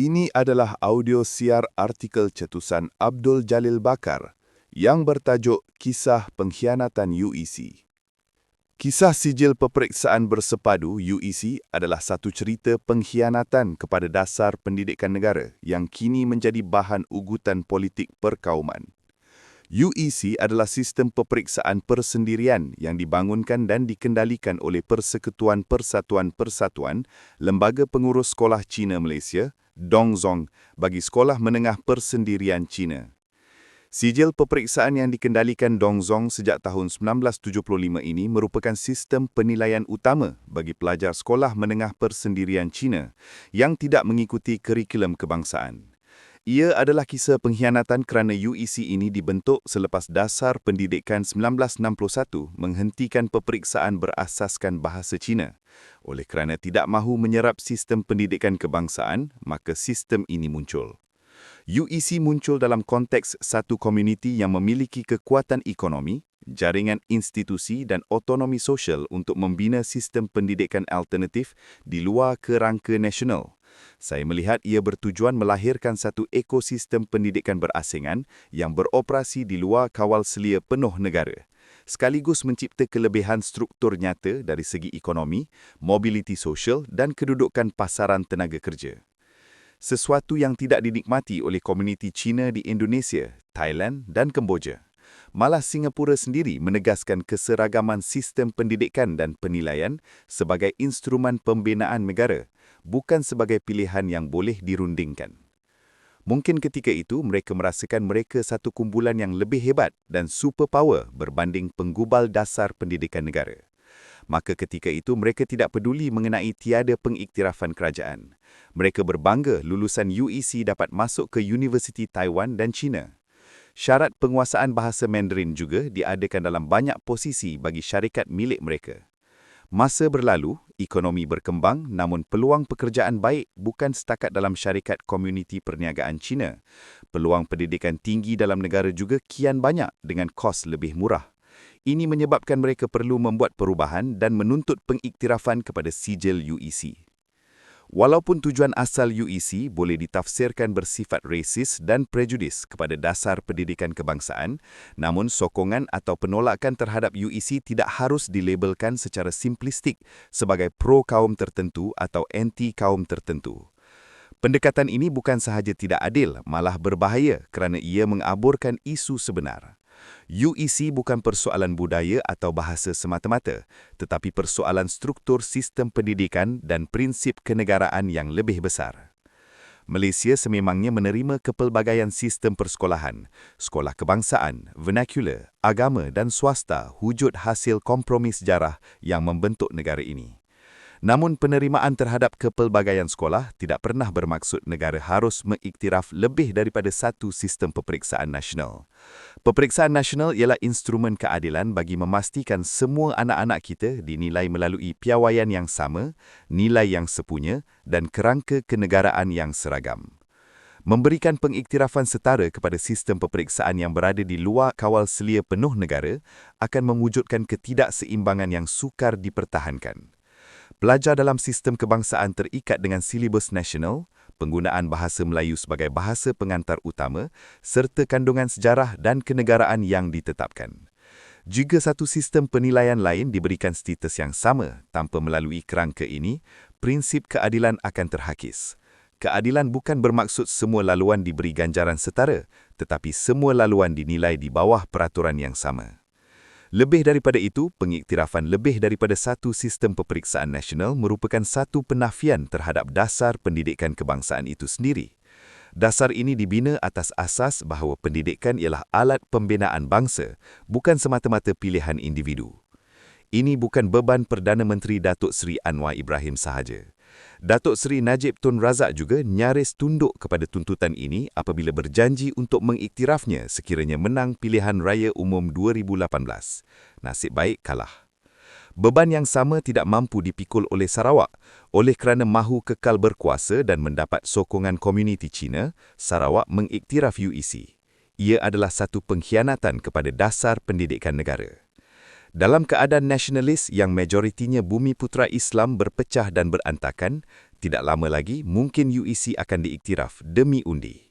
Ini adalah audio siar artikel cetusan Abdul Jalil Bakar yang bertajuk Kisah Pengkhianatan UEC. Kisah sijil peperiksaan bersepadu UEC adalah satu cerita pengkhianatan kepada dasar pendidikan negara yang kini menjadi bahan ugutan politik perkauman. UEC adalah sistem peperiksaan persendirian yang dibangunkan dan dikendalikan oleh Persekutuan Persatuan-Persatuan Lembaga Pengurus Sekolah Cina Malaysia, Dongzong, bagi sekolah menengah persendirian Cina. Sijil peperiksaan yang dikendalikan Dongzong sejak tahun 1975 ini merupakan sistem penilaian utama bagi pelajar sekolah menengah persendirian Cina yang tidak mengikuti kurikulum kebangsaan. Ia adalah kisah pengkhianatan kerana UEC ini dibentuk selepas Dasar Pendidikan 1961 menghentikan peperiksaan berasaskan bahasa Cina. Oleh kerana tidak mahu menyerap sistem pendidikan kebangsaan, maka sistem ini muncul. UEC muncul dalam konteks satu komuniti yang memiliki kekuatan ekonomi, jaringan institusi dan otonomi sosial untuk membina sistem pendidikan alternatif di luar kerangka nasional. Saya melihat ia bertujuan melahirkan satu ekosistem pendidikan berasingan yang beroperasi di luar kawal selia penuh negara, sekaligus mencipta kelebihan struktur nyata dari segi ekonomi, mobiliti sosial dan kedudukan pasaran tenaga kerja. Sesuatu yang tidak dinikmati oleh komuniti Cina di Indonesia, Thailand dan Kemboja. Malah Singapura sendiri menegaskan keseragaman sistem pendidikan dan penilaian sebagai instrumen pembinaan negara bukan sebagai pilihan yang boleh dirundingkan. Mungkin ketika itu mereka merasakan mereka satu kumpulan yang lebih hebat dan superpower berbanding penggubal dasar pendidikan negara. Maka ketika itu mereka tidak peduli mengenai tiada pengiktirafan kerajaan. Mereka berbangga lulusan UEC dapat masuk ke Universiti Taiwan dan China. Syarat penguasaan bahasa Mandarin juga diadakan dalam banyak posisi bagi syarikat milik mereka. Masa berlalu, ekonomi berkembang namun peluang pekerjaan baik bukan setakat dalam syarikat komuniti perniagaan Cina. Peluang pendidikan tinggi dalam negara juga kian banyak dengan kos lebih murah. Ini menyebabkan mereka perlu membuat perubahan dan menuntut pengiktirafan kepada sijil UEC. Walaupun tujuan asal UEC boleh ditafsirkan bersifat resis dan prejudis kepada dasar pendidikan kebangsaan, namun sokongan atau penolakan terhadap UEC tidak harus dilabelkan secara simplistik sebagai pro-kaum tertentu atau anti-kaum tertentu. Pendekatan ini bukan sahaja tidak adil, malah berbahaya kerana ia mengaburkan isu sebenar. UEC bukan persoalan budaya atau bahasa semata-mata, tetapi persoalan struktur sistem pendidikan dan prinsip kenegaraan yang lebih besar. Malaysia sememangnya menerima kepelbagaian sistem persekolahan, sekolah kebangsaan, vernacular, agama dan swasta wujud hasil kompromi sejarah yang membentuk negara ini. Namun penerimaan terhadap kepelbagaian sekolah tidak pernah bermaksud negara harus mengiktiraf lebih daripada satu sistem peperiksaan nasional. Peperiksaan nasional ialah instrumen keadilan bagi memastikan semua anak-anak kita dinilai melalui piawaian yang sama, nilai yang sepunya dan kerangka kenegaraan yang seragam. Memberikan pengiktirafan setara kepada sistem peperiksaan yang berada di luar kawal selia penuh negara akan mewujudkan ketidakseimbangan yang sukar dipertahankan. Pelajar dalam sistem kebangsaan terikat dengan silibus nasional, penggunaan bahasa Melayu sebagai bahasa pengantar utama, serta kandungan sejarah dan kenegaraan yang ditetapkan. Jika satu sistem penilaian lain diberikan status yang sama tanpa melalui kerangka ini, prinsip keadilan akan terhakis. Keadilan bukan bermaksud semua laluan diberi ganjaran setara, tetapi semua laluan dinilai di bawah peraturan yang sama. Lebih daripada itu, pengiktirafan lebih daripada satu sistem peperiksaan nasional merupakan satu penafian terhadap dasar pendidikan kebangsaan itu sendiri. Dasar ini dibina atas asas bahawa pendidikan ialah alat pembinaan bangsa, bukan semata-mata pilihan individu. Ini bukan beban Perdana Menteri Datuk Seri Anwar Ibrahim sahaja. Datuk Seri Najib Tun Razak juga nyaris tunduk kepada tuntutan ini apabila berjanji untuk mengiktirafnya sekiranya menang pilihan raya umum 2018. Nasib baik kalah. Beban yang sama tidak mampu dipikul oleh Sarawak. Oleh kerana mahu kekal berkuasa dan mendapat sokongan komuniti Cina, Sarawak mengiktiraf UEC. Ia adalah satu pengkhianatan kepada dasar pendidikan negara. Dalam keadaan nasionalis yang majoritinya bumi putera Islam berpecah dan berantakan, tidak lama lagi mungkin UEC akan diiktiraf demi undi.